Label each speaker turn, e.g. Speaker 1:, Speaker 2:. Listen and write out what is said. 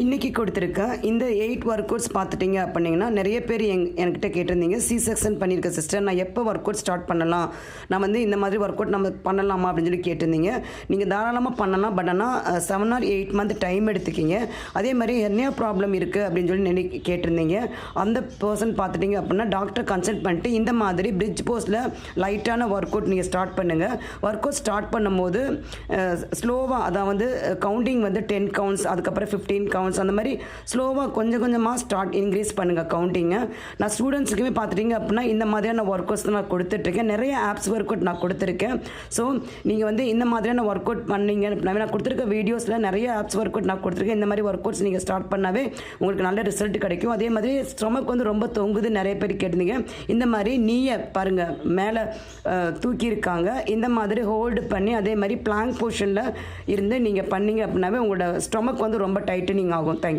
Speaker 1: இன்றைக்கி கொடுத்துருக்க இந்த எயிட் ஒர்க் அவுட்ஸ் பார்த்துட்டிங்க அப்படின்னா நிறைய பேர் எங் என்கிட்ட கேட்டிருந்தீங்க. சி செக்ஷன் பண்ணியிருக்க சிஸ்டர் நான் எப்போ ஒர்க் அவுட் ஸ்டார்ட் பண்ணலாம்? நான் வந்து இந்த மாதிரி ஒர்க் அவுட் நம்ம பண்ணலாமா அப்படின்னு சொல்லி கேட்டிருந்தீங்க. நீங்கள் தாராளமாக பண்ணலாம் பட் ஆனால் seven or eight month time எடுத்துக்கிங்க. அதே மாதிரி என்ன ப்ராப்ளம் இருக்குது அப்படின்னு சொல்லி நினை கேட்டிருந்தீங்க. அந்த பர்சன் பார்த்துட்டிங்க அப்படின்னா டாக்டர் கன்சல்ட் பண்ணிட்டு இந்த மாதிரி பிரிட்ஜ் போஸ்ட்டில் லைட்டான ஒர்க் அவுட் நீங்கள் ஸ்டார்ட் பண்ணுங்கள் ஒர்க் அவுட் ஸ்டார்ட் பண்ணும்போது ஸ்லோவாக அதாவது கவுண்டிங் வந்து டென் கவுண்ட்ஸ் அதுக்கப்புறம் ஃபிஃப்டீன் கவுண்ட்ஸ் அந்த மாதிரி ஸ்லோவாக கொஞ்சம் கொஞ்சமாக ஸ்டார்ட் இன்க்ரீஸ் பண்ணுங்கள் கவுண்டிங்கை நான் ஸ்டூடெண்ட்ஸுக்குமே பார்த்துட்டிங்க அப்படின்னா இந்த மாதிரியான ஒர்க் அவுட்ஸ் நான் கொடுத்துட்ருக்கேன். நிறைய ஆப்ஸ் ஒர்க் அவுட் நான் கொடுத்துருக்கேன். ஸோ நீங்கள் வந்து இந்த மாதிரியான ஒர்க் அவுட் பண்ணீங்க அப்படின்னா நான் கொடுத்துருக்க வீடியோஸில் நிறைய ஆப்ஸ் ஒர்க் அவுட் நான் கொடுத்துருக்கேன். இந்த மாதிரி ஒர்க் அவுட்ஸ் நீங்கள் ஸ்டார்ட் பண்ணாவே உங்களுக்கு நல்ல ரிசல்ட் கிடைக்கும். அதே மாதிரி ஸ்டொமக் வந்து ரொம்ப தொங்குது நிறைய பேர் கேட்டிருந்தீங்க. இந்த மாதிரி நீயை பாருங்கள் மேலே தூக்கியிருக்காங்க. இந்த மாதிரி ஹோல்டு பண்ணி அதே மாதிரி பிளாங்க் பொசிஷனில் இருந்து நீங்கள் பண்ணீங்க அப்படின்னாவே உங்களோட ஸ்டொமக் வந்து ரொம்ப டைட்டனிங் ஆகும் தேங்க்